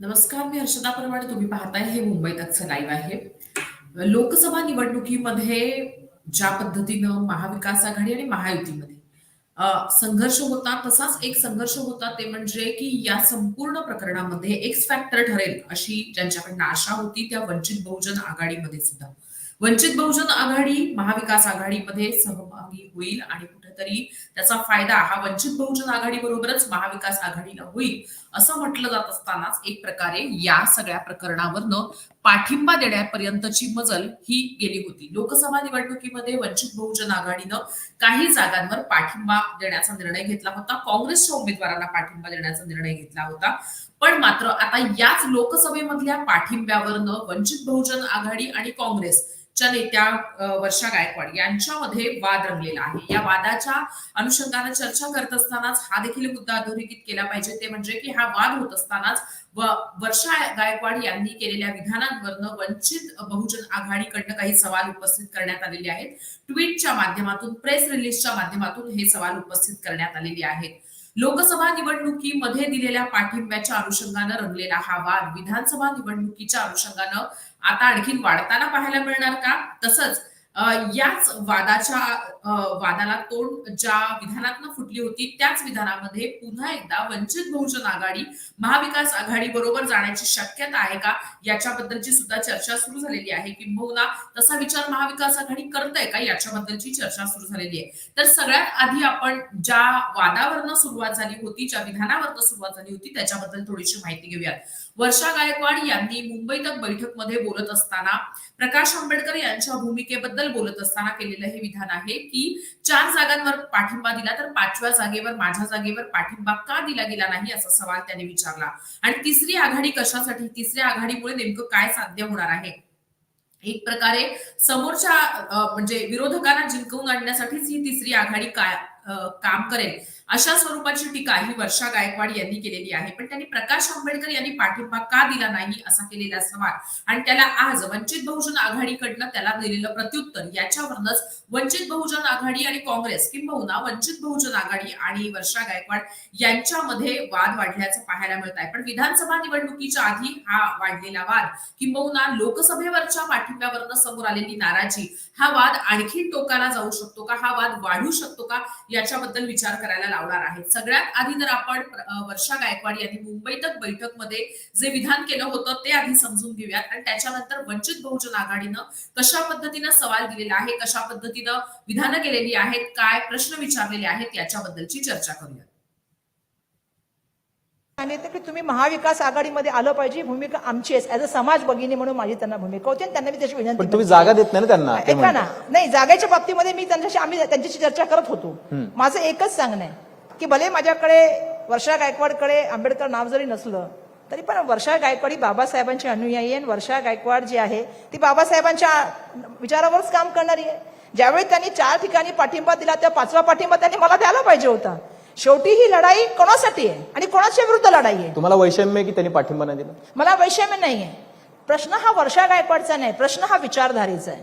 नमस्कार मी हर्षदा परवाडे तुम्ही पाहताय हे मुंबईत आजचं लाईव्ह आहे. लोकसभा निवडणुकीमध्ये ज्या पद्धतीनं महाविकास आघाडी आणि महायुतीमध्ये संघर्ष होता तसाच एक संघर्ष होता ते म्हणजे की या संपूर्ण प्रकरणामध्ये एक्स फॅक्टर ठरेल अशी ज्यांच्याकडनं आशा होती त्या वंचित बहुजन आघाडीमध्ये सुद्धा. वंचित बहुजन आघाडी महाविकास आघाडीमध्ये सहभागी होईल आणि कुठेतरी त्याचा फायदा हा वंचित बहुजन आघाडी बरोबरच महाविकास आघाडीला होईल असं म्हटलं जात असतानाच एक प्रकारे या सगळ्या प्रकरणावरनं पाठिंबा देण्यापर्यंतची मजल ही गेली होती. लोकसभा निवडणुकीमध्ये वंचित बहुजन आघाडीनं काही जागांवर पाठिंबा देण्याचा निर्णय घेतला होता. काँग्रेसच्या उमेदवारांना पाठिंबा देण्याचा निर्णय घेतला होता. पण मात्र आता याच लोकसभेमधल्या पाठिंब्यावरनं वंचित बहुजन आघाडी आणि काँग्रेस नेत्या वर्षा गायकवाड यांच्यामध्ये वाद रंगलेला आहे. या वादाच्या अनुषंगाने चर्चा करत असतानाच हा देखील मुद्दा अधोरेखित केला पाहिजे. ते म्हणजे की हा वाद होत असतानाच व वर्षा गायकवाड यांनी केलेल्या विधानांवरनं वंचित बहुजन आघाडीकडनं काही सवाल उपस्थित करण्यात आलेले आहेत. ट्विटच्या माध्यमातून प्रेस रिलीजच्या माध्यमातून हे सवाल उपस्थित करण्यात आलेले आहेत. लोकसभा निवडणुकीमध्ये दिलेल्या पाठिंब्याच्या अनुषंगानं रंगलेला हा वाद विधानसभा निवडणुकीच्या अनुषंगानं आता आणखीन वाढताना पाहायला मिळणार का? तसंच याच वादाच्या वादाला तोंड ज्या विधानातनं फुटली होती त्याच विधानामध्ये पुन्हा एकदा वंचित बहुजन आघाडी महाविकास आघाडी बरोबर जाण्याची शक्यता आहे का? याच्याबद्दलची सुद्धा चर्चा सुरू झालेली आहे. किंबहुना तसा विचार महाविकास आघाडी करत आहे का? याच्याबद्दलची चर्चा सुरू झालेली आहे. तर सगळ्यात आधी आपण ज्या वादावरनं सुरुवात झाली होती ज्या विधानावरनं सुरुवात झाली होती त्याच्याबद्दल थोडीशी माहिती घेऊयात. वर्षा गायकवाड यांनी मुंबईत बैठकमध्ये बोलत असताना प्रकाश आंबेडकर यांच्या भूमिकेबद्दल बोलत असताना केलेलं हे विधान आहे की चार जागांवर पाठिंबा दिला तर पाचव्या जागेवर माझ्या जागेवर पाठिंबा का दिला गेला नाही असा सवाल त्याने विचारला. आणि तिसरी आघाडी कशासाठी? तिसऱ्या आघाडीमुळे नेमकं काय साध्य होणार आहे? एक प्रकारे समोरच्या म्हणजे विरोधकांना जिंकवून आणण्यासाठीच ही तिसरी आघाडी काय काम करेल. अशा स्वरूपाची टीका ही वर्षा गायकवाड यांनी केलेली आहे. पण त्यांनी प्रकाश आंबेडकर यांनी पाठिंबा का दिला नाही असा केलेला सवाल. आणि त्याला आज वंचित बहुजन आघाडीकडनं त्याला दिलेलं प्रत्युत्तर याच्यावरूनच वंचित बहुजन आघाडी आणि काँग्रेस किंबहुना वंचित बहुजन आघाडी आणि वर्षा गायकवाड यांच्यामध्ये वाद वाढल्याचं पाहायला मिळत आहे पण विधानसभा निवडणुकीच्या आधी हा वाढलेला वाद किंबहुना लोकसभेवरच्या पाठिंब्यावरनं समोर आलेली नाराजी हा वाद आणखी टोकाला जाऊ शकतो का? हा वाद वाढू शकतो का? याच्याबद्दल विचार करायला लावणार आहे सगळ्यात आधी जर आपण वर्षा गायकवाड यांनी मुंबईतच बैठकमध्ये जे विधान केलं होतं ते आधी समजून घेऊयात. आणि त्याच्यानंतर वंचित बहुजन आघाडीनं कशा पद्धतीनं सवाल दिलेला आहे कशा पद्धतीनं विधानं केलेली आहेत काय प्रश्न विचारलेले आहेत याच्याबद्दलची चर्चा करूया सांगितलं की तुम्ही महाविकास आघाडीमध्ये आलं पाहिजे ही भूमिका आमची आहे. ऍज अ समाज भगिनी म्हणून माझी त्यांना भूमिका होती आणि त्यांना मी त्याची विनंती पण तुम्ही. जागा देत नाही त्यांना ते ऐका ना. नाही जागेच्या बाबतीमध्ये मी त्यांच्याशी आम्ही त्यांच्याशी चर्चा करत होतो. माझं एकच सांगणं आहे. की भले माझ्याकडे वर्षा गायकवाडकडे आंबेडकर नाव जरी नसलं तरी पण वर्षा गायकवाड ही बाबासाहेबांची अनुयायी आहे. आणि वर्षा गायकवाड जी आहे ती बाबासाहेबांच्या विचारावरच काम करणारी आहे. ज्यावेळी त्यांनी चार ठिकाणी पाठिंबा दिला त्या पाचवा पाठिंबा त्यांनी मला द्यायला पाहिजे होता. शेवटी ही लढाई कोणासाठी आहे? आणि कोणाच्या विरुद्ध लढाई आहे? तुम्हाला वैषम्य आहे की त्यांनी पाठिंबा नाही दिला? मला वैषम्य नाहीये. प्रश्न हा वर्षा गायकवाडचा नाही प्रश्न हा विचारधारेचा आहे.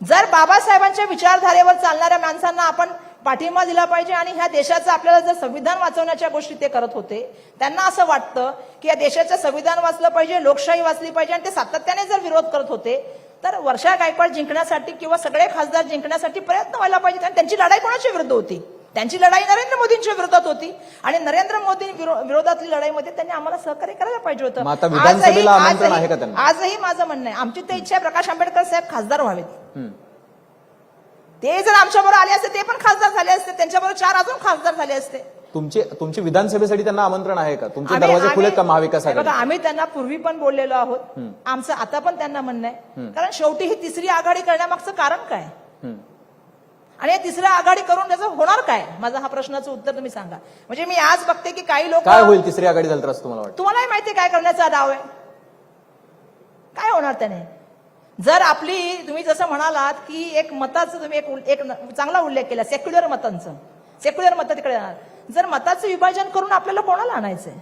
जर बाबासाहेबांच्या विचारधारेवर चालणाऱ्या माणसांना आपण पाठिंबा दिला पाहिजे आणि ह्या देशाचं आपल्याला जर संविधान वाचवण्याच्या गोष्टी ते करत होते त्यांना असं वाटतं की या देशाचं संविधान वाचलं पाहिजे लोकशाही वाचली पाहिजे आणि ते सातत्याने जर विरोध करत होते तर वर्षा गायकवाड जिंकण्यासाठी किंवा सगळे खासदार जिंकण्यासाठी प्रयत्न व्हायला पाहिजे आणि त्यांची लढाई कोणाच्या विरुद्ध होती? त्यांची लढाई नरेंद्र मोदींच्या विरोधात होती आणि नरेंद्र मोदी विरो- विरोधातली लढाईमध्ये त्यांनी आम्हाला सहकार्य करायला पाहिजे होतं. आजही- आजही- माझं म्हणणं आहे. आमची तर इच्छा आहे प्रकाश आंबेडकर साहेब खासदार व्हावेत. ते जर आमच्याबरोबर आले असते ते पण खासदार झाले असते त्यांच्याबरोबर चार अजून खासदार झाले असते. तुमचे तुमची विधानसभेसाठी त्यांना आमंत्रण आहे का? तुमचे आम्ही- दरवाजे खुले का महाविकास हे बघा आघाडी आम्ही त्यांना पूर्वी पण बोललेलो आहोत. आमचं आता पण त्यांना म्हणणं आहे. कारण शेवटी ही तिसरी आघाडी करण्यामागचं कारण काय. आणि या तिसऱ्या आघाडी करून त्याचं होणार काय? माझा हा प्रश्नाचं उत्तर तुम्ही सांगा. म्हणजे मी आज बघते की काही लोक काय होईल तिसरी आघाडी झाली तर असं तुम्हाला वाटतं? तुम्हालाही माहिती आहे काय करण्याचा डाव आहे? काय होणार त्याने? जर आपली तुम्ही जसं म्हणालात की एक मताचं तुम्ही एक एक चांगला उल्लेख केला सेक्युलर मतांचं. सेक्युलर मत तिकडे जर मताचं विभाजन करून आपल्याला कोणाला आणायचंय?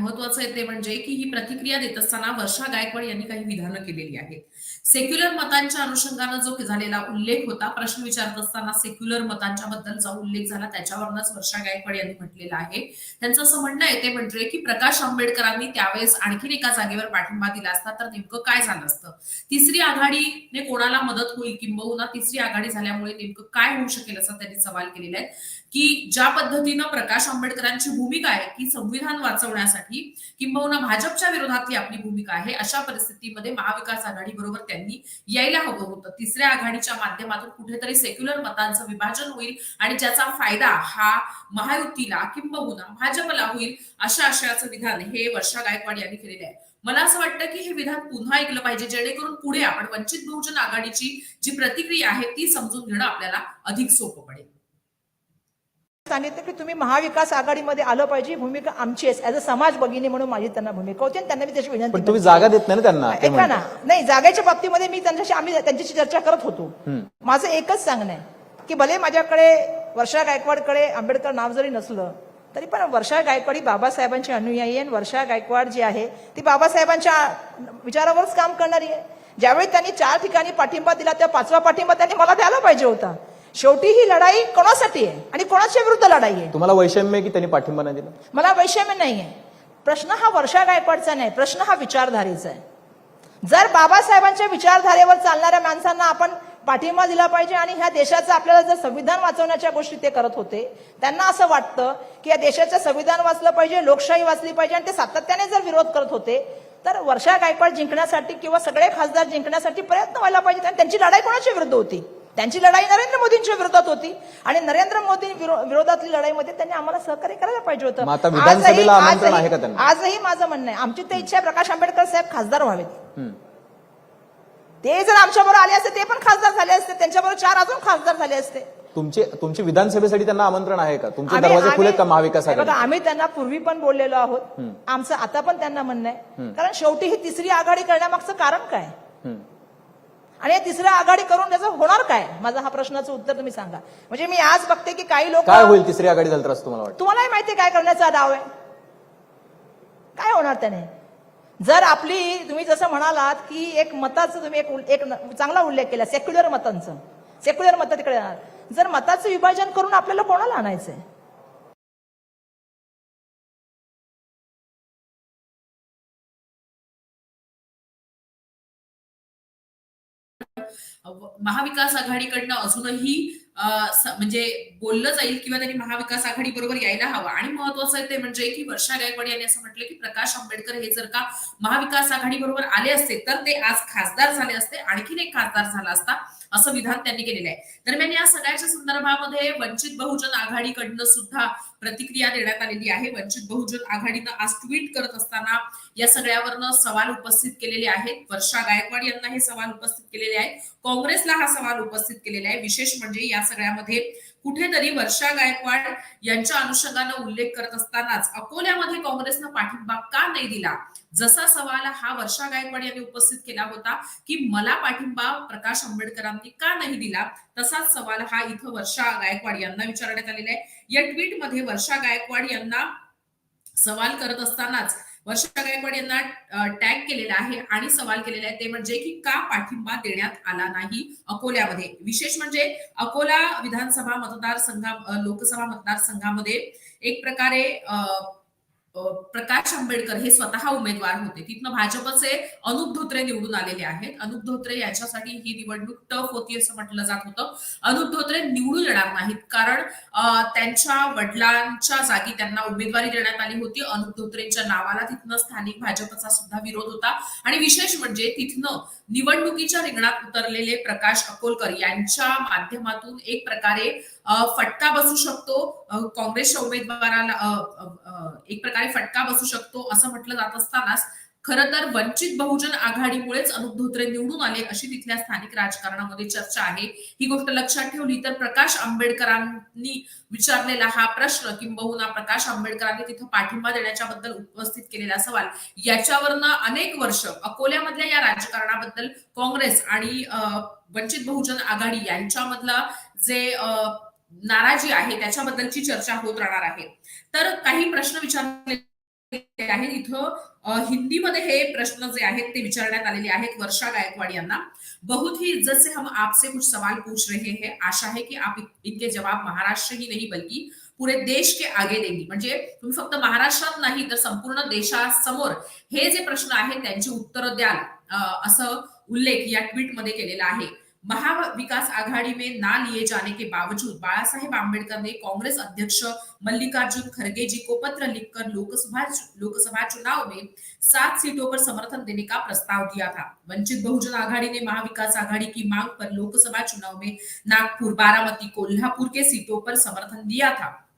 महत्वाचं आहे ते म्हणजे की ही प्रतिक्रिया देत असताना वर्षा गायकवाड यांनी काही विधानं केलेली आहेत. सेक्युलर मतांच्या अनुषंगानं जो झालेला उल्लेख होता प्रश्न विचारत असताना सेक्युलर मतांच्या बद्दल जो उल्लेख झाला त्याच्यावरूनच वर्षा गायकवाड यांनी म्हटलेलं आहे. त्यांचं असं म्हणणं आहे ते म्हणजे की प्रकाश आंबेडकरांनी त्यावेळेस आणखीन एका जागेवर पाठिंबा दिला असता तर नेमकं काय झालं असतं? तिसरी आघाडीने कोणाला मदत होईल किंबहुना तिसरी आघाडी झाल्यामुळे नेमकं काय होऊ शकेल असा त्यांनी सवाल केलेला आहे. की ज्या पद्धतीनं प्रकाश आंबेडकरांची भूमिका आहे की संविधान वाचवण्यासाठी किंबहुना भाजपच्या विरोधातली आपली भूमिका आहे अशा परिस्थितीमध्ये महाविकास आघाडी बरोबर त्यांनी यायला हवं होतं. तिसऱ्या आघाडीच्या माध्यमातून कुठेतरी सेक्युलर मतांचं विभाजन होईल आणि ज्याचा फायदा हा महायुतीला किंबहुना भाजपला होईल अशा आशयाचं विधान हे वर्षा गायकवाड यांनी केलेलं आहे. मला असं वाटतं की हे विधान पुन्हा ऐकलं पाहिजे जेणेकरून पुढे आपण वंचित बहुजन आघाडीची जी प्रतिक्रिया आहे ती समजून घेणं आपल्याला अधिक सोपं पडेल. सांगितलं की तुम्ही महाविकास आघाडीमध्ये आलं पाहिजे भूमिका आमची आहे ऍज अ समाज भगिनी म्हणून माझी त्यांना भूमिका होती आणि त्यांना मी त्याची विनंती पण तुम्ही. जागा देत नाही ना त्यांना ऐका ना. नाही जागेच्या बाबतीमध्ये मी त्यांच्याशी आम्ही त्यांच्याशी चर्चा करत होतो. माझं एकच सांगणं आहे की भले माझ्याकडे वर्षा गायकवाडकडे आंबेडकर नाव जरी नसलं तरी पण वर्षा गायकवाड ही बाबासाहेबांची अनुयायी आहे आणि वर्षा गायकवाड जी आहे ती बाबासाहेबांच्या विचारावरच काम करणारी आहे ज्यावेळी त्यांनी चार ठिकाणी पाठिंबा दिला त्या पाचवा पाठिंबा त्यांनी मला द्यायला पाहिजे होता शेवटी ही लढाई कोणासाठी आहे? आणि कोणाच्या विरुद्ध लढाई आहे? तुम्हाला वैषम्य आहे की त्यांनी पाठिंबा नाही दिला? मला वैषम्य नाहीये. प्रश्न हा वर्षा गायकवाडचा नाही प्रश्न हा विचारधारेचा आहे. जर बाबासाहेबांच्या विचारधारेवर चालणाऱ्या माणसांना आपण पाठिंबा दिला पाहिजे आणि ह्या देशाचं आपल्याला जर संविधान वाचवण्याच्या गोष्टी ते करत होते त्यांना असं वाटतं की या देशाचं संविधान वाचलं पाहिजे लोकशाही वाचली पाहिजे आणि ते सातत्याने जर विरोध करत होते तर वर्षा गायकवाड जिंकण्यासाठी किंवा सगळे खासदार जिंकण्यासाठी प्रयत्न व्हायला पाहिजे आणि त्यांची लढाई कोणाच्या विरुद्ध होती? त्यांची लढाई नरेंद्र मोदींच्या विरोधात होती. आणि नरेंद्र मोदी विरो- विरोधातली लढाईमध्ये त्यांनी आम्हाला सहकार्य करायला पाहिजे होतं. आजही- आजही- माझं म्हणणं आहे. आमची तर इच्छा आहे प्रकाश आंबेडकर साहेब खासदार व्हावेत. ते जर आमच्याबरोबर आले असते ते पण खासदार झाले असते. त्यांच्याबरोबर चार अजून खासदार झाले असते. तुमचे तुमची विधानसभेसाठी त्यांना आमंत्रण आहे का? तुमचे आम्ही- दरवाजे खुले का महाविकास आम्ही त्यांना पूर्वी पण बोललेलो आहोत. आमचं आता पण त्यांना म्हणणं आहे. कारण शेवटी ही तिसरी आघाडी करण्यामागचं कारण काय. आणि तिसऱ्या आघाडी करून त्याचं होणार काय? माझा हा प्रश्नाचं उत्तर तुम्ही सांगा. म्हणजे मी आज बघते की काही लोक काय होईल तिसरी आघाडी झाली तर असं तुम्हाला वाटतं? तुम्हालाही माहिती काय करण्याचा डाव आहे. काय होणार त्याने? जर आपली तुम्ही जसं म्हणालात की एक मताचं तुम्ही एक उल- एक न- चांगला उल्लेख केला सेक्युलर मतांचं. सेक्युलर मत तिकडे जर मताचं विभाजन करून आपल्याला कोणाला आणायचंय? महाविकास आघाडीकडनं अजूनही म्हणजे बोललं जाईल किंवा त्यांनी महाविकास आघाडी बरोबर यायला हवं. आणि महत्वाचं आहे ते म्हणजे की वर्षा गायकवाड यांनी असं म्हटलं की प्रकाश आंबेडकर हे जर का महाविकास आघाडी बरोबर आले असते तर ते आज खासदार झाले असते आणखीन एक खासदार झाला असता असं विधान त्यांनी केलेलं आहे. दरम्यान या सगळ्याच्या संदर्भामध्ये वंचित बहुजन आघाडीकडनं सुद्धा प्रतिक्रिया देण्यात आलेली आहे. वंचित बहुजन आघाडीनं आज ट्विट करत असताना या सगळ्यावरनं सवाल उपस्थित केलेले आहेत. वर्षा गायकवाड यांना हे सवाल उपस्थित केलेले आहेत. काँग्रेसला हा सवाल उपस्थित केलेला आहे. विशेष म्हणजे या सगळ्यामध्ये कुठेतरी वर्षा गायकवाड यांच्या अनुषंगानं उल्लेख करत असतानाच अकोल्यामध्ये काँग्रेसनं पाठिंबा का नाही दिला? जसा सवाल हा वर्षा गायकवाड यांनी उपस्थित केला होता की मला पाठिंबा प्रकाश आंबेडकरांनी का नाही दिला तसाच सवाल हा इथं वर्षा गायकवाड यांना विचारण्यात आलेला आहे. या ट्विटमध्ये वर्षा गायकवाड यांना सवाल करत असतानाच वर्षा गायकवाड यांना टॅग केलेला आहे आणि सवाल केलेला आहे ते म्हणजे की का पाठिंबा देण्यात आला नाही अकोल्यामध्ये? विशेष म्हणजे अकोला विधानसभा मतदारसंघा लोकसभा मतदारसंघामध्ये एक प्रकारे अ, प्रकाश आंबेडकर हे स्वतः उमेदवार होते. तिथनं भाजपचे अनुप धोत्रे निवडून आलेले आहेत. अनुप धोत्रे यांच्यासाठी ही निवडणूक टफ होती असं म्हटलं जात होतं. अनुप धोत्रे निवडून येणार नाहीत कारण त्यांच्या वडिलांच्या जागी त्यांना उमेदवारी देण्यात आली होती. अनुप धोत्रेंच्या नावाला तिथनं स्थानिक भाजपचा सुद्धा विरोध होता. आणि विशेष म्हणजे तिथनं निवडणुकीच्या रिंगणात उतरलेले प्रकाश अकोलकर यांच्या माध्यमातून एक प्रकारे फटका बसू शकतो. काँग्रेसच्या उमेदवाराला एक प्रकारे फटका बसू शकतो असं म्हटलं जात असतानाच खरं तर वंचित बहुजन आघाडीमुळेच अनुप धोत्रे निवडून आले अशी तिथल्या स्थानिक राजकारणामध्ये चर्चा आहे. ही गोष्ट लक्षात ठेवली तर प्रकाश आंबेडकरांनी विचारलेला हा प्रश्न किंबहुना प्रकाश आंबेडकरांनी तिथं पाठिंबा देण्याच्या बद्दल उपस्थित केलेला सवाल. याच्यावरनं अनेक वर्ष अकोल्यामधल्या या राजकारणाबद्दल काँग्रेस आणि वंचित बहुजन आघाडी यांच्यामधला जे नाराजी आहे त्याच्याबद्दलची चर्चा होत राहणार आहे. तर काही प्रश्न विचारले आहेत. इथं हिंदीमध्ये हे प्रश्न जे आहेत ते विचारण्यात आलेले आहेत वर्षा गायकवाड यांना. बहुत ही इज्जत से हम आपसे कुछ सवाल पूछ रहे हैं. आशा है कि आप इनके जवाब महाराष्ट्र ही नहीं बल्कि पुरे देश के आगे देंगी. म्हणजे तुम्ही फक्त महाराष्ट्रात नाही तर संपूर्ण देशासमोर हे जे प्रश्न आहेत त्यांची उत्तरं द्याल. असं उल्लेख या ट्विटमध्ये केलेला आहे. महाविकास आघाड़ी में ना लिए जाने के बावजूद बाला साहेब आम्बेडकर ने कांग्रेस अध्यक्ष मल्लिकार्जुन खड़गे जी को पत्र लिखकर लोकसभा लोकसभा चुनाव में सात सीटों पर समर्थन देने का प्रस्ताव दिया था। वंचित बहुजन आघाड़ी ने महाविकास आघाड़ी की मांग पर लोकसभा चुनाव में नागपुर, बारामती, कोल्हापुर के सीटों पर समर्थन दिया था।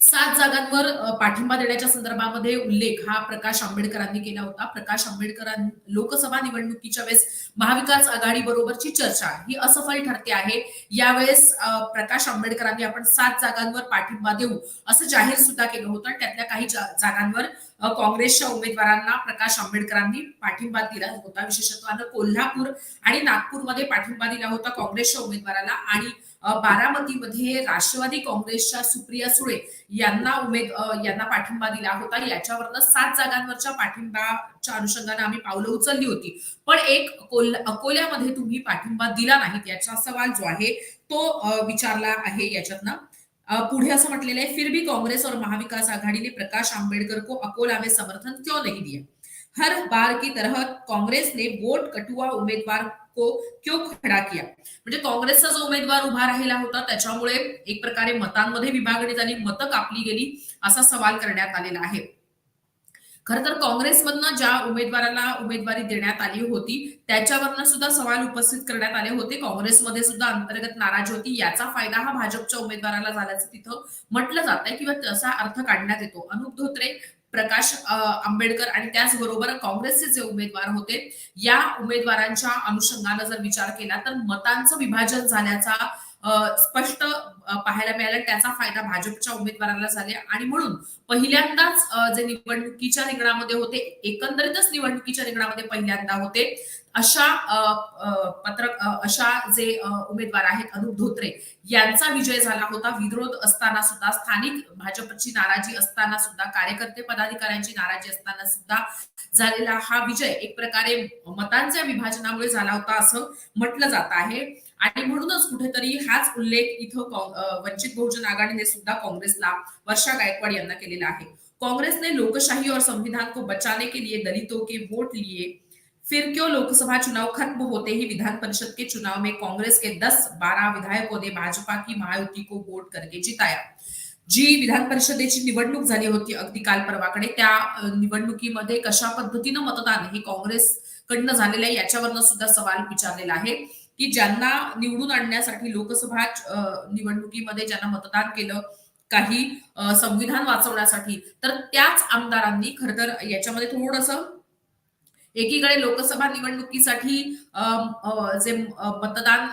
सात जागांवर पाठिंबा देण्याच्या संदर्भामध्ये उल्लेख हा प्रकाश आंबेडकरांनी केला होता. प्रकाश आंबेडकरां लोकसभा निवडणुकीच्या वेळेस महाविकास आघाडी बरोबरची चर्चा ही असफल ठरते आहे. यावेळेस प्रकाश आंबेडकरांनी आपण सात जागांवर पाठिंबा देऊ असं जाहीर सुद्धा केलं होतं. त्यातल्या काही जागांवर काँग्रेसच्या उमेदवारांना प्रकाश आंबेडकरांनी पाठिंबा दिला होता. विशेषत्वानं कोल्हापूर आणि नागपूरमध्ये पाठिंबा दिला होता काँग्रेसच्या उमेदवाराला. आणि बारामतीमध्ये राष्ट्रवादी काँग्रेसच्या सुप्रिया सुळे यांना उमेद यांना पाठिंबा दिला होता. याच्यावरनं सात जागांवरच्या पाठिंबाच्या अनुषंगाने आम्ही पावलं उचलली होती. पण एक अकोल्यामध्ये तुम्ही पाठिंबा दिला नाहीत याचा सवाल जो आहे तो विचारला आहे याच्यातनं. पुढे असं म्हटलेलं आहे फिर भी कांग्रेस और महाविकास आघाड़ी ने प्रकाश आंबेडकर को अकोला में समर्थन क्यों नहीं दिया? हर बार की तरह कांग्रेस ने वोट कटुआ उमेदवार को क्यों खडा किया? म्हणजे काँग्रेसचा जो उमेदवार उभा राहिला होता त्याच्यामुळे एक प्रकारे मतांमध्ये विभागणी झाली मतं कापली गेली असा सवाल करण्यात आलेला आहे. खर तर काँग्रेसमधनं ज्या उमेदवाराला उमेदवारी देण्यात आली होती त्याच्यावरनं सुद्धा सवाल उपस्थित करण्यात आले होते. काँग्रेसमध्ये सुद्धा अंतर्गत नाराजी होती. याचा फायदा हा भाजपच्या उमेदवाराला झाल्याचं तिथं म्हटलं जात आहे किंवा तसा अर्थ काढण्यात येतो. अनुप धोत्रे प्रकाश आंबेडकर आणि त्याचबरोबर काँग्रेसचे जे उमेदवार होते या उमेदवारांच्या अनुषंगानं जर विचार केला तर मतांचं विभाजन झाल्याचा स्पष्ट पाहायला मिळालं. त्याचा फायदा भाजपच्या उमेदवाराला झाले. आणि म्हणून पहिल्यांदाच जे निवडणुकीच्या रिंगणामध्ये होते एकंदरीतच निवडणुकीच्या रिंगणामध्ये पहिल्यांदा होते. अशा अ, पत्रक अशा जे उमेदवार आहेत अनुप धोत्रे यांचा विजय झाला होता. विरोध असताना सुद्धा स्थानिक भाजपची नाराजी असताना सुद्धा कार्यकर्ते पदाधिकाऱ्यांची नाराजी असताना सुद्धा झालेला हा विजय एक प्रकारे मतांच्या विभाजनामुळे झाला होता असं म्हटलं जात आहे. आणि म्हणूनच कुठेतरी हाच उल्लेख इथं वंचित बहुजन आघाडीने सुद्धा काँग्रेसला वर्षा गायकवाड यांना केलेला आहे. कांग्रेस ने लोकशाही और संविधान को बचाने के लिए दलितों के वोट लिए. फिर क्यों लोकसभा चुनाव खत्म होते ही विधान परिषद के चुनाव में कांग्रेस के 10-12 विधायकों ने भाजपा की महायुति को वोट करके जिताया. जी विधान परिषदेची निवडणूक झाली होती अगदी काल परवाकडे. त्या निवडणुकीमध्ये कशा पद्धतीनं मतदान हे काँग्रेसकडनं झालेलं आहे याच्यावरनं सुद्धा सवाल विचारलेला आहे. की ज्यांना निवडून आणण्यासाठी लोकसभा निवडणुकीमध्ये ज्यांना मतदान केलं काही संविधान वाचवण्यासाठी तर त्याच आमदारांनी खर तर याच्यामध्ये थोडस एकीकडे लोकसभा निवडणुकीसाठी जे मतदान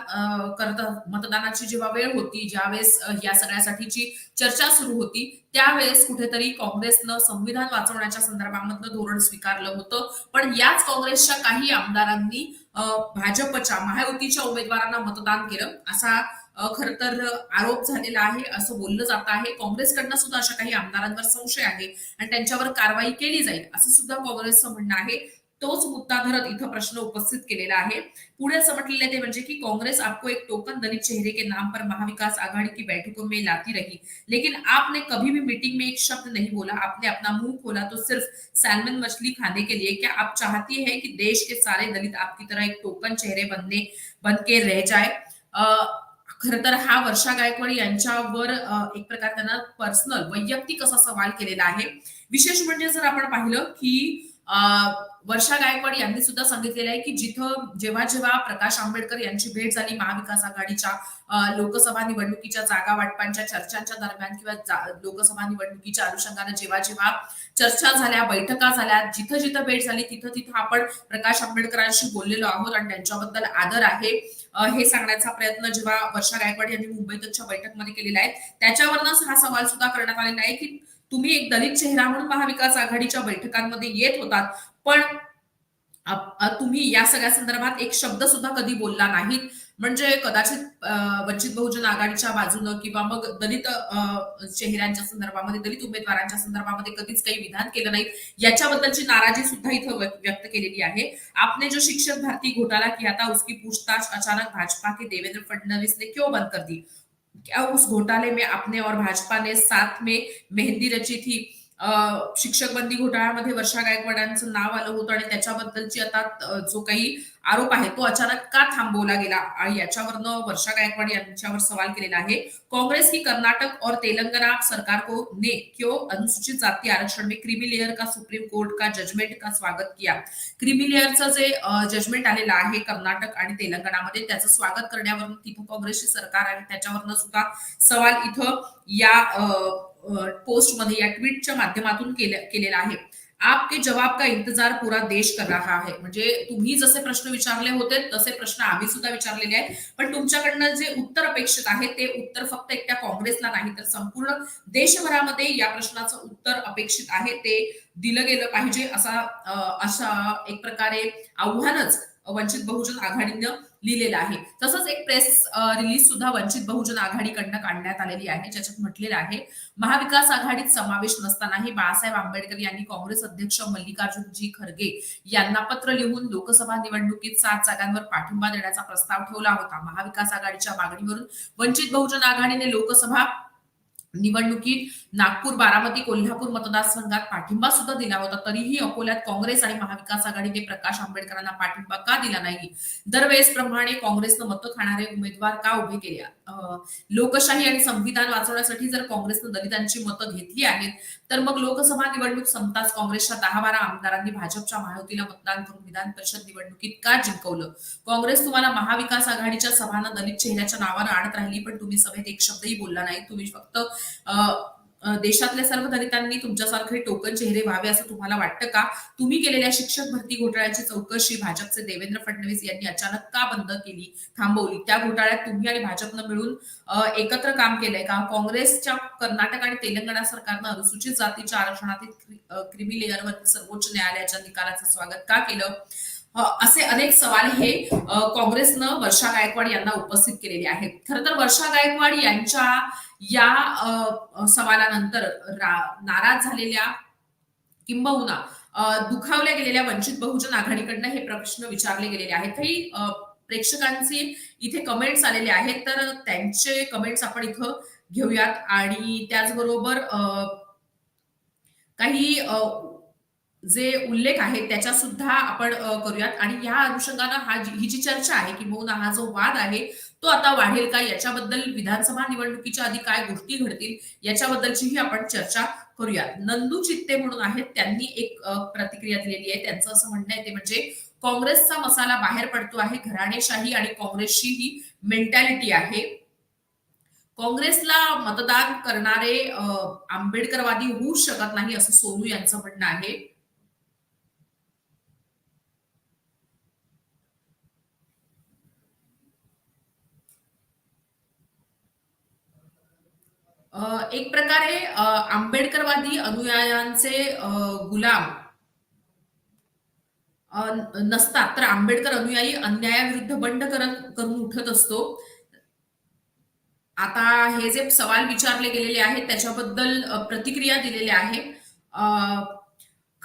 करत मतदानाची जेव्हा वेळ होती ज्यावेळेस या सगळ्यासाठीची चर्चा सुरू होती त्यावेळेस कुठेतरी काँग्रेसनं संविधान वाचवण्याच्या संदर्भामधलं धोरण स्वीकारलं होतं. पण याच काँग्रेसच्या काही आमदारांनी भाजपच्या महायुतीच्या उमेदवारांना मतदान केलं. असा खर तर आरोप झालेला आहे असं बोललं जात आहे. काँग्रेसकडनं सुद्धा अशा काही आमदारांवर संशय आहे आणि त्यांच्यावर कारवाई केली जाईल असं सुद्धा काँग्रेसचं म्हणणं आहे. तोच मुद्दा धरत इथं प्रश्न उपस्थित केलेला आहे. पुढे असं म्हटलेलं ते म्हणजे की कांग्रेस आपको एक टोकन दलित चेहरे के नाम पर महाविकास आघाड़ी की बैठकों में लाती रही. लेकिन आपने कभी भी मीटिंग में एक शब्द नहीं बोला. आपने अपना मुँह खोला तो सिर्फ़ सैलमन मछली खाने के लिए. क्या आप चाहती है कि देश के सारे दलित आपकी तरह एक टोकन चेहरे बनने बन के रह जाए? खर तर हा वर्षा गायकवाड यांच्यावर एक प्रकार त्यांना पर्सनल वैयक्तिक असा सवाल केलेला आहे. विशेष म्हणजे जर आपण पाहिलं की वर्षा गायकवाड यांनी सुद्धा सांगितलेलं आहे की जिथं जेव्हा जेव्हा प्रकाश आंबेडकर यांची भेट झाली महाविकास आघाडीच्या लोकसभा निवडणुकीच्या जागा वाटपांच्या चर्चांच्या दरम्यान किंवा लोकसभा निवडणुकीच्या अनुषंगाने जेव्हा जेव्हा चर्चा झाल्या बैठका झाल्या जिथं जिथं भेट झाली तिथं तिथं आपण प्रकाश आंबेडकरांशी बोललेलो आहोत आणि त्यांच्याबद्दल आदर आहे. हे सांगण्याचा प्रयत्न जेव्हा वर्षा गायकवाड यांनी मुंबईतच्या बैठकमध्ये केलेला आहे त्याच्यावरनच हा सवाल सुद्धा करण्यात आलेला आहे की तुम्ही एक दलित चेहरा म्हणून महाविकास आघाडीच्या बैठकांमध्ये येत होतात पण तुम्ही या सगळ्या संदर्भात एक शब्द सुद्धा कधी बोलला नाहीत. म्हणजे कदाचित वंचित बहुजन आघाडीच्या बाजूनं किंवा मग दलित चेहऱ्यांच्या संदर्भामध्ये दलित उमेदवारांच्या संदर्भामध्ये कधीच काही विधान केलं नाही याच्याबद्दलची नाराजी सुद्धा इथं व्यक्त केलेली आहे. आपने जो शिक्षक भारती घोटाला किया था उसकी पूछताछ अचानक भाजपा के देवेंद्र फडणवीस ने क्यों बंद कर दी? क्या उस घोटाले में आपने और भाजपा ने साथ में मेहंदी रची थी? शिक्षक बंदी घोटाळ्यामध्ये वर्षा गायकवाडांचं नाव आलं होतं आणि त्याच्याबद्दलची आता जो काही आरोप आहे. तो अचानक का थांबवला गेला? आणि याच्यावरनं वर्षा गायकवाड यांच्यावर सवाल केलेला आहे. कांग्रेस की कर्नाटक और तेलंगाना सरकार को ने क्यों अनुसूचित जाती आरक्षण में क्रीमी लेयर का सुप्रीम कोर्ट का जजमेंट का स्वागत किया? क्रीमी लेयरचं जे जजमेंट आलेलं आहे कर्नाटक आणि तेलंगणामध्ये त्याचं स्वागत करण्यावरून तिथं काँग्रेसची सरकार आहे. त्याच्यावरनं सुद्धा सवाल इथं या पोस्टमध्ये या ट्विटच्या माध्यमातून केले- केलेला आहे. आपके जवाब का इंतजार पूरा देश कर रहा है. म्हणजे तुम्ही जसे प्रश्न विचारले होते तसे प्रश्न आम्ही सुद्धा विचारलेले आहेत. पण तुमच्याकडनं जे उत्तर अपेक्षित आहे ते उत्तर फक्त एकट्या काँग्रेसला नाही तर संपूर्ण देशभरामध्ये या प्रश्नाचं उत्तर अपेक्षित आहे ते दिलं गेलं पाहिजे असा अं, अशा एक प्रकारे आव्हानच. वंचित बहुजन आघाडीनं लिहिलेलं आहे. तसंच एक प्रेस रिलीज सुद्धा वंचित बहुजन आघाडीकडनं काढण्यात आलेली आहे ज्याच्यात म्हटलेलं आहे महाविकास आघाडीत समावेश नसतानाही बाळासाहेब आंबेडकर यांनी काँग्रेस अध्यक्ष मल्लिकार्जुनजी खरगे यांना पत्र लिहून लोकसभा निवडणुकीत सात जागांवर पाठिंबा देण्याचा प्रस्ताव ठेवला होता. महाविकास आघाडीच्या मागणीवरून वंचित बहुजन आघाडीने लोकसभा निवडणुकीत नागपूर बारामती कोल्हापूर मतदारसंघात पाठिंबा सुद्धा दिला होता. तरीही अकोल्यात काँग्रेस आणि महाविकास आघाडीने प्रकाश आंबेडकरांना पाठिंबा का दिला नाही? दरवेळेस प्रमाणे काँग्रेसनं मतं खाणारे उमेदवार का उभे केले? लोकशाही आणि संविधान वाचवण्यासाठी जर काँग्रेसनं दलितांची मतं घेतली आहेत तर मग लोकसभा निवडणूक संपताच काँग्रेसच्या दहा बारा आमदारांनी भाजपच्या महायुतीला मतदान करून विधान परिषद निवडणुकीत का जिंकवलं? काँग्रेस तुम्हाला महाविकास आघाडीच्या सभांना दलित चेहऱ्याच्या नावानं आणत राहिली पण तुम्ही सभेत एक शब्दही बोलला नाही. तुम्ही फक्त देशातल्या सर्व दलितांनी तुमच्यासारखे टोकन चेहरे व्हावे असं तुम्हाला वाटतं का? तुम्ही केलेल्या शिक्षक भरती घोटाळ्याची चौकशी भाजपचे देवेंद्र फडणवीस यांनी अचानक का बंद केली थांबवली? त्या घोटाळ्यात तुम्ही आणि भाजपनं मिळून एकत्र काम केलंय का? काँग्रेसच्या कर्नाटक आणि तेलंगणा सरकारनं अनुसूचित जातीच्या आरक्षणातील क्रि- क्रिमी लेअरवर सर्वोच्च न्यायालयाच्या निकालाचं स्वागत का केलं? असे अनेक सवाल हे काँग्रेसनं वर्षा गायकवाड यांना उपस्थित केलेले आहेत. खरं तर वर्षा गायकवाड यांच्या या सवालानंतर नाराज झालेल्या किंबहुना दुखावल्या गेलेल्या वंचित बहुजन आघाडीकडनं हे प्रश्न विचारले गेलेले आहेत. काही प्रेक्षकांचे इथे कमेंट्स आलेले आहेत तर त्यांचे कमेंट्स आपण इथं घेऊयात. आणि त्याचबरोबर अं, काही जे उल्लेख आहेत त्याच्या सुद्धा आपण करूयात. आणि या अनुषंगानं हा ही जी चर्चा आहे किंबहुना हा जो वाद आहे तो आता वाढेल का? याच्याबद्दल विधानसभा निवडणुकीच्या आधी काय गोष्टी घडतील? याच्याबद्दलचीही आपण चर्चा करूयात. नंदू चित्ते म्हणून आहेत त्यांनी एक प्रतिक्रिया दिलेली आहे. त्यांचं असं म्हणणं आहे ते म्हणजे काँग्रेसचा मसाला बाहेर पडतो आहे घराणेशाही आणि काँग्रेसची ही मेंटॅलिटी आहे. काँग्रेसला मतदान करणारे आंबेडकरवादी होऊ शकत नाही असं सोनू यांचं म्हणणं आहे अ, एक प्रकारे आंबेडकरवादी अनुयायांचे गुलाम. नसतात. तर आंबेडकर अनुयायी अन्यायाविरुद्ध बंड करत करून उठत असतो. आता हे जे सवाल विचारले गेलेले आहेत त्याच्याबद्दल प्रतिक्रिया दिलेल्या आहे.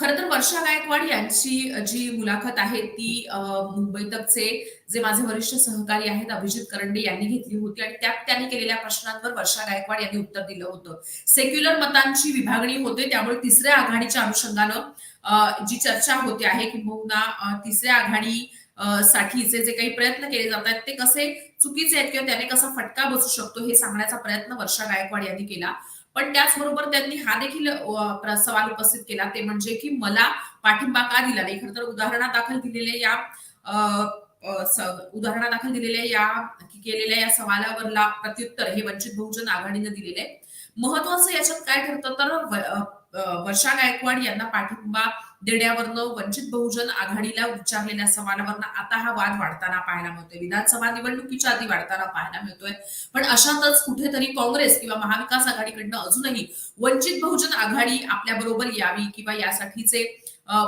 खर तर वर्षा गायकवाड यांची जी मुलाखत आहे ती अ, जे माझे वरिष्ठ सहकारी आहेत अभिजित करंडे यांनी घेतली होती आणि त्यात त्यांनी केलेल्या प्रश्नांवर वर्षा गायकवाड यांनी उत्तर दिलं होतं. सेक्युलर मतांची विभागणी होते त्यामुळे तिसऱ्या आघाडीच्या अनुषंगानं जी चर्चा होते आहे किंबहुना तिसऱ्या आघाडी साठीचे जे काही प्रयत्न केले जात आहेत ते कसे चुकीचे आहेत किंवा त्याने कसा फटका बसू शकतो हे सांगण्याचा प्रयत्न वर्षा गायकवाड यांनी केला. पण त्याचबरोबर त्यांनी हा देखील सवाल उपस्थित केला. ते म्हणजे की मला पाठिंबा का दिला नाही? खरं तर उदाहरणादाखल दिलेल्या या उदाहरणादाखल दिलेल्या या केलेल्या या सवालावरला प्रत्युत्तर हे वंचित बहुजन आघाडीनं दिलेले आहे. महत्वाचं याच्यात काय ठरतं? तर वर्षा गायकवाड यांना पाठिंबा देण्यावरनं वंचित बहुजन आघाडीला उच्चारलेल्या सवालावरनं आता हा वाद वाढताना पाहायला मिळतोय. विधानसभा निवडणुकीच्या आधी वाढताना पाहायला मिळतोय. पण अशातच कुठेतरी काँग्रेस किंवा महाविकास आघाडीकडनं अजूनही वंचित बहुजन आघाडी आपल्या बरोबर यावी किंवा यासाठीचे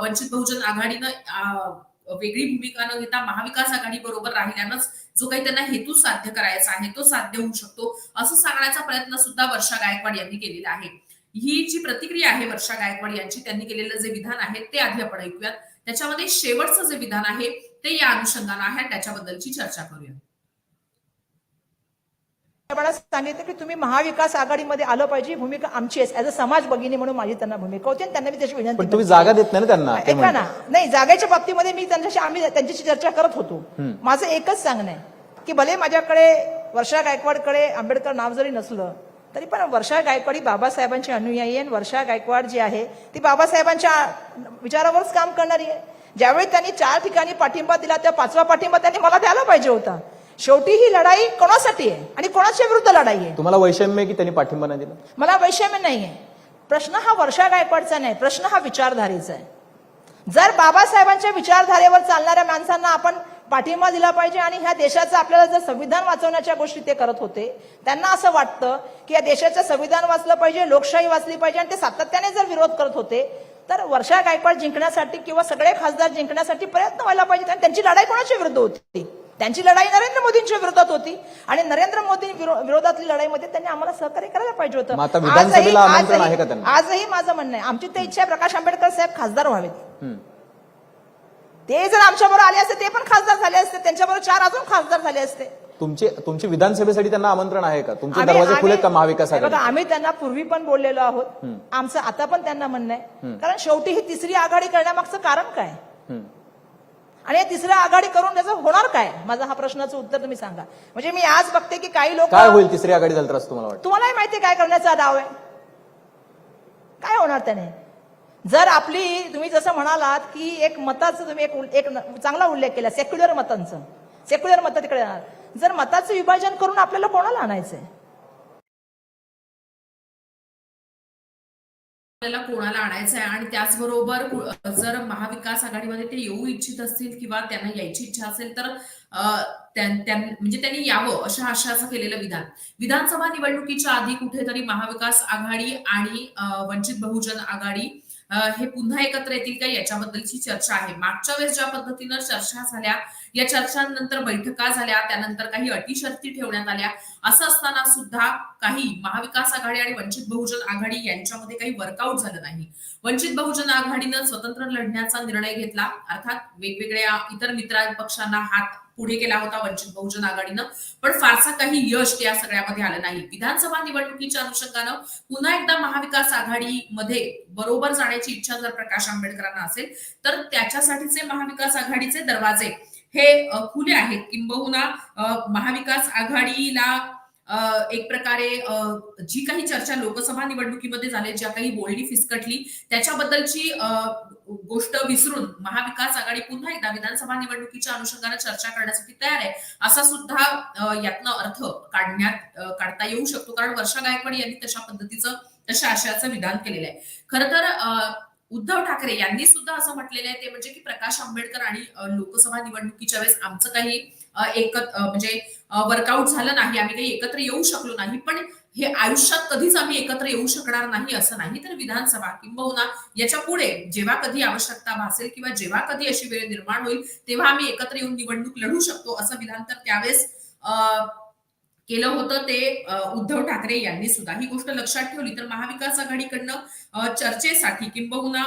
वंचित बहुजन आघाडीनं अ, वेगळी भूमिका न घेता महाविकास आघाडी बरोबर राहिल्यानंच जो काही त्यांना हेतू साध्य करायचा आहे तो साध्य होऊ शकतो असं सांगण्याचा प्रयत्न सुद्धा वर्षा गायकवाड यांनी केलेला आहे. ही जी प्रतिक्रिया आहे वर्षा गायकवाड यांची त्यांनी केलेलं जे विधान आहे ते आधी आपण ऐकूयात. त्याच्यामध्ये शेवटचं जे विधान आहे ते या अनुषंगानं आहे. त्याच्याबद्दलची चर्चा करूया मला सांगितलं की तुम्ही महाविकास आघाडीमध्ये आलं पाहिजे ही भूमिका आमची आहे. ऍज अ समाज भगिनी म्हणून माझी त्यांना भूमिका होती आणि त्यांना मी त्याची विनंती पण तुम्ही. जागा देत नाही ना त्यांना ऐका. ना. नाही जागेच्या बाबतीमध्ये मी त्यांच्याशी आम्ही त्यांच्याशी चर्चा करत होतो. माझं एकच सांगणं आहे की भले माझ्याकडे वर्षा गायकवाडकडे आंबेडकर नाव जरी नसलं तरी पण वर्षा गायकवाड ही बाबासाहेबांची अनुयायी आहे. आणि वर्षा गायकवाड जी आहे ती बाबासाहेबांच्या विचारावरच काम करणारी आहे. ज्यावेळी त्यांनी चार ठिकाणी पाठिंबा दिला त्या पाचवा पाठिंबा त्यांनी मला द्यायला पाहिजे होता. शेवटी ही लढाई कोणासाठी आहे? आणि कोणाच्या विरुद्ध लढाई आहे? तुम्हाला वैषम्य आहे की त्यांनी पाठिंबा नाही दिला? मला वैषम्य नाहीये. प्रश्न हा वर्षा गायकवाडचा नाही प्रश्न हा विचारधारेचा आहे. जर बाबासाहेबांच्या विचारधारेवर चालणाऱ्या माणसांना आपण पाठिंबा दिला पाहिजे आणि ह्या देशाचं आपल्याला जर संविधान वाचवण्याच्या गोष्टी ते करत होते त्यांना असं वाटतं की या देशाचं संविधान वाचलं पाहिजे लोकशाही वाचली पाहिजे आणि ते सातत्याने जर विरोध करत होते तर वर्षा गायकवाड जिंकण्यासाठी किंवा सगळे खासदार जिंकण्यासाठी प्रयत्न व्हायला पाहिजे आणि त्यांची लढाई कोणाच्या विरुद्ध होती? त्यांची लढाई नरेंद्र मोदींच्या विरोधात होती आणि नरेंद्र मोदी विरो- विरोधातली लढाईमध्ये त्यांनी आम्हाला सहकार्य करायला पाहिजे होतं. आजही- आजही- माझं म्हणणं आहे. आमची तर इच्छा प्रकाश आंबेडकर साहेब खासदार व्हावेत. ते जर आमच्याबरोबर आले असते ते पण खासदार झाले असते. त्यांच्याबरोबर चार अजून खासदार झाले असते. तुमचे तुमची विधानसभेसाठी त्यांना आमंत्रण आहे का? तुमचे आम्ही- दरवाजे खुले का महाविकास बघा आघाडी आम्ही त्यांना पूर्वी पण बोललेलो आहोत. आमचं आता पण त्यांना म्हणणं आहे. कारण शेवटी ही तिसरी आघाडी करण्यामागचं कारण काय? हम्म. आणि या तिसऱ्या आघाडी करून त्याचं होणार काय? माझा हा प्रश्नाचं उत्तर तुम्ही सांगा. म्हणजे मी आज बघते की काही लोक काय होईल तिसरी आघाडी झाली तर असं तुम्हाला वाटतं? तुम्हालाही माहिती आहे काय करण्याचा डाव आहे? काय होणार त्याने? जर आपली तुम्ही जसं म्हणालात की एक मताचं तुम्ही एक एक चांगला उल्लेख केला सेक्युलर मतांचं. सेक्युलर मत तिकडे येणार. जर मताचं विभाजन करून आपल्याला कोणाला आणायचंय? आपल्याला कोणाला आणायचं आहे आणि त्याचबरोबर जर महाविकास आघाडीमध्ये ते येऊ इच्छित असतील किंवा त्यांना यायची इच्छा असेल तर म्हणजे त्यांनी यावं अशा आशयाचं केलेलं विधान. विधानसभा निवडणुकीच्या आधी कुठेतरी महाविकास आघाडी आणि वंचित बहुजन आघाडी हे पुन्हा एकत्र येतील का याच्याबद्दलची चर्चा आहे. मागच्या वेळेस ज्या पद्धतीनं चर्चा झाल्या या चर्चांनंतर बैठका झाल्या त्यानंतर काही अटी शर्ती ठेवण्यात आल्या. असं असताना सुद्धा काही महाविकास आघाडी आणि वंचित बहुजन आघाडी यांच्यामध्ये काही वर्कआउट झालं नाही. वंचित बहुजन आघाडीनं स्वतंत्र लढण्याचा निर्णय घेतला. अर्थात वेगवेगळ्या इतर मित्र पक्षांना हात पुढे केला होता वंचित बहुजन आघाडीनं. पण फारसा काही यश त्या सगळ्यामध्ये आलं नाही. विधानसभा निवडणुकीच्या अनुषंगानं पुन्हा एकदा महाविकास आघाडीमध्ये बरोबर जाण्याची इच्छा जर प्रकाश आंबेडकरांना असेल तर त्याच्यासाठीचे महाविकास आघाडीचे दरवाजे हे खुले आहेत. किंबहुना महाविकास आघाडीला एक प्रकारे जी काही चर्चा लोकसभा निवडणुकीमध्ये झाली ज्या काही बोलणी फिसकटली त्याच्याबद्दलची अ, गोष्ट विसरून महाविकास आघाडी पुन्हा एकदा विधानसभा निवडणुकीच्या अनुषंगाने चर्चा करण्यासाठी तयार आहे असा सुद्धा यातनं अर्थ काढण्यात काढता येऊ शकतो. कारण वर्षा गायकवाड यांनी तशा पद्धतीचं तशा आशयाचं विधान केलेलं आहे. खर तर अ, उद्धव ठाकरे यांनी सुद्धा असं म्हटलेलं आहे ते म्हणजे की प्रकाश आंबेडकर आणि लोकसभा निवडणुकीच्या वेळेस आमचं काही एकत्र एकत म्हणजे वर्कआउट झालं नाही आम्ही काही एकत्र येऊ शकलो नाही पण हे आयुष्यात कधीच आम्ही एकत्र येऊ शकणार नाही असं नाही. तर विधानसभा किंबहुना याच्यापुढे जेव्हा कधी आवश्यकता भासेल किंवा जेव्हा कधी अशी वेळ निर्माण होईल तेव्हा आम्ही एकत्र येऊन निवडणूक लढू शकतो असं विधान तर त्यावेळेस अ, केलं होतं ते उद्धव ठाकरे यांनी सुद्धा. ही गोष्ट लक्षात ठेवली तर महाविकास आघाडीकडनं चर्चेसाठी किंबहुना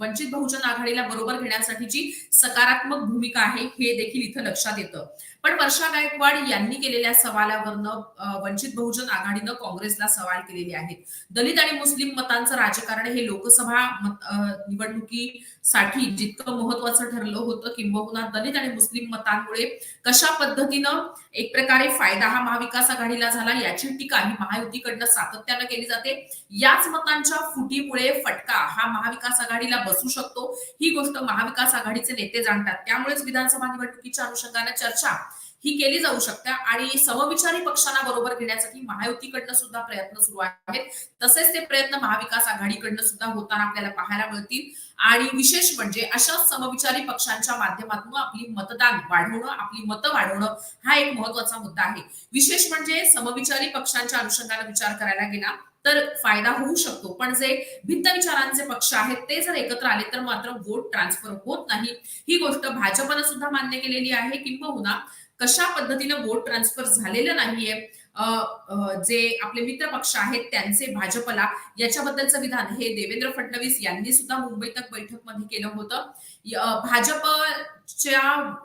वंचित बहुजन आघाडीला बरोबर घेण्यासाठीची सकारात्मक भूमिका आहे हे देखील इथं लक्षात येतं. पण वर्षा गायकवाड यांनी केलेल्या सवालावरनं वंचित बहुजन आघाडीनं काँग्रेसला सवाल केलेले आहेत. दलित आणि मुस्लिम मतांचं राजकारण हे लोकसभा निवडणुकीसाठी जितकं महत्वाचं ठरलं होतं किंबहुना दलित आणि मुस्लिम मतांमुळे कशा पद्धतीनं एक प्रकारे फायदा हा महाविकास आघाडीला झाला याची टीका ही महायुतीकडनं सातत्यानं केली जाते. याच मतांच्या फुटीमुळे फटका हा महाविकास आघाडीला बसू शकतो. ही गोष्ट महाविकास आघाडीचे नेते जाणतात. त्यामुळेच विधानसभा निवडणुकीच्या अनुषंगाने चर्चा ही केली जाऊ शकते आणि समविचारी पक्षांना बरोबर घेण्यासाठी महायुतीकडनं सुद्धा प्रयत्न सुरू आहेत. तसेच ते प्रयत्न महाविकास आघाडीकडनं सुद्धा होताना आपल्याला पाहायला मिळतील. आणि विशेष म्हणजे अशा समविचारी पक्षांच्या माध्यमातून आपली मतदान वाढवणं आपली मतं वाढवणं हा एक महत्त्वाचा मुद्दा आहे. विशेष म्हणजे समविचारी पक्षांच्या अनुषंगाने विचार करायला गेला तर फायदा होऊ शकतो. पण जे भिन्न विचारांचे पक्ष आहेत ते जर एकत्र आले तर मात्र वोट ट्रान्सफर होत नाही. ही गोष्ट भाजपनं सुद्धा मान्य केलेली आहे. किंबहुना कशा पद्धतीनं वोट ट्रान्सफर झालेलं नाहीये जे आपले मित्र पक्ष आहेत त्यांचे भाजपला याच्याबद्दलचं विधान हे देवेंद्र फडणवीस यांनी सुद्धा मुंबई तक बैठकमध्ये केलं होतं. भाजपच्या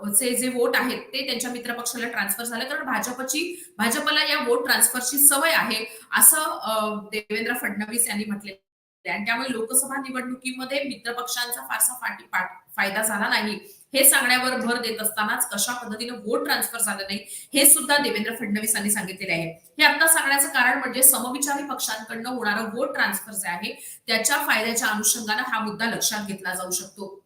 चे जे वोट आहेत ते त्यांच्या मित्र पक्षाला ट्रान्सफर झाले. कारण भाजपची भाजपला या वोट ट्रान्सफरची सवय आहे असं देवेंद्र फडणवीस यांनी म्हटले त्यामुळे लोकसभा निवडणुकीमध्ये मित्र पक्षांचा फारसा फाटी फायदा झाला नाही. हे सांगण्यावर भर देत असतानाच कशा पद्धतीने वोट ट्रान्सफर झालं नाही हे सुद्धा देवेंद्र फडणवीस यांनी सांगितलेले आहे. हे आता सांगण्याचं कारण म्हणजे समविचारी पक्षांकडनं होणारं वोट ट्रान्सफर जे आहे त्याच्या फायद्याच्या अनुषंगानं हा मुद्दा लक्षात घेतला जाऊ शकतो.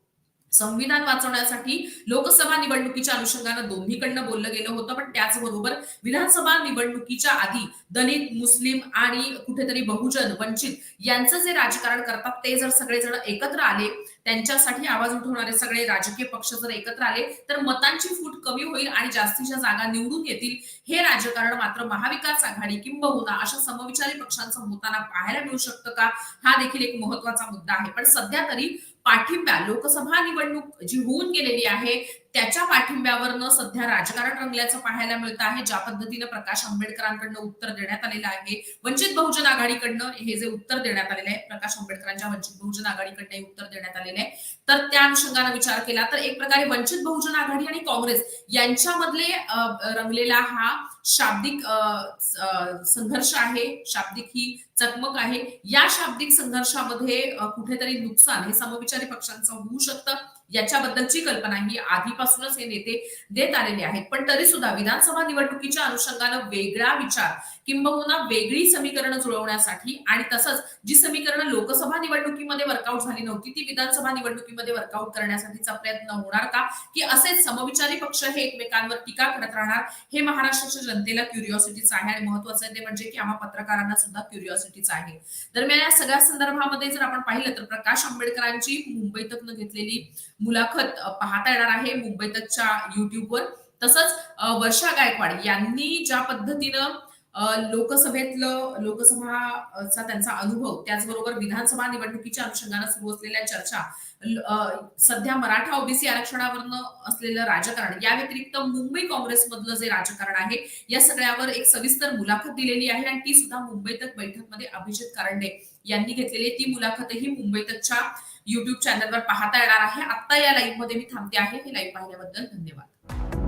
संविधान वाचवण्यासाठी लोकसभा निवडणुकीच्या अनुषंगानं दोन्हीकडनं बोललं गेलं होतं पण त्याचबरोबर विधानसभा निवडणुकीच्या आधी दलित मुस्लिम आणि कुठेतरी बहुजन वंचित यांचं जे राजकारण करतात ते जर सगळेजण एकत्र आले त्यांच्यासाठी आवाज उठवणारे सगळे राजकीय पक्ष जर एकत्र आले तर मतांची फूट कमी होईल आणि जास्तीच्या जागा निवडून येतील. हे राजकारण मात्र महाविकास आघाडी किंबहुना अशा समविचारी पक्षांचं होताना पाहायला मिळू शकतं का? हा देखील एक महत्त्वाचा मुद्दा आहे. पण सध्या तरी पाठिंब्या लोकसभा निवडणूक जी होऊन गेलेली आहे त्याच्या पाठिंब्यावरनं सध्या राजकारण रंगल्याचं पाहायला मिळतं आहे. ज्या पद्धतीनं प्रकाश आंबेडकरांकडनं उत्तर देण्यात आलेलं आहे वंचित बहुजन आघाडीकडनं हे जे उत्तर देण्यात आलेलं आहे प्रकाश आंबेडकरांच्या वंचित बहुजन आघाडीकडनं हे उत्तर देण्यात आलेलं आहे तर त्या अनुषंगाने विचार केला तर एक प्रकारे वंचित बहुजन आघाडी आणि काँग्रेस यांच्यामधले रंगलेला हा शाब्दिक अ, संघर्ष आहे. शाब्दिक ही चकमक आहे. या शाब्दिक संघर्षामध्ये कुठेतरी नुकसान हे समविचारी पक्षांचं होऊ शकतं. याच्याबद्दलची कल्पना ही आधीपासूनच हे नेते देत आलेले आहेत. पण तरी सुद्धा विधानसभा निवडणुकीच्या अनुषंगानं वेगळा विचार किंबहुना वेगळी समीकरणं जुळवण्यासाठी आणि तसंच जी समीकरणं लोकसभा निवडणुकीमध्ये वर्कआउट झाली नव्हती ती विधानसभा निवडणुकीमध्ये वर्कआउट करण्यासाठीचा प्रयत्न होणार का? की असेच समविचारी पक्ष हे एकमेकांवर टीका करत राहणार? हे महाराष्ट्राच्या जनतेला क्युरिओसिटीच आहे आणि महत्वाचं आहे ते म्हणजे की आम्हा पत्रकारांना सुद्धा क्युरिओसिटीच आहे. दरम्यान या सगळ्या संदर्भामध्ये जर आपण पाहिलं तर प्रकाश आंबेडकरांची मुंबईतनं घेतलेली मुलाखत पाहता येणार आहे मुंबईतच्या युट्यूबवर तसंच वर्षा गायकवाड यांनी ज्या पद्धतीनं लोकसभेतलं लोकसभाचा त्यांचा अनुभव त्याचबरोबर विधानसभा निवडणुकीच्या अनुषंगानं सुरू असलेल्या चर्चा सध्या मराठा ओबीसी आरक्षणावरनं असलेलं राजकारण या व्यतिरिक्त मुंबई काँग्रेसमधलं जे राजकारण आहे या सगळ्यावर एक सविस्तर मुलाखत दिलेली आहे आणि ती सुद्धा मुंबईतक बैठकमध्ये अभिजित कारंडे यांनी घेतलेली ती मुलाखतही मुंबईतकच्या युट्यूब चॅनलवर पाहता येणार आहे. आता या लाईव्हमध्ये मी थांबते आहे. हे लाईव्ह पाहिल्याबद्दल धन्यवाद.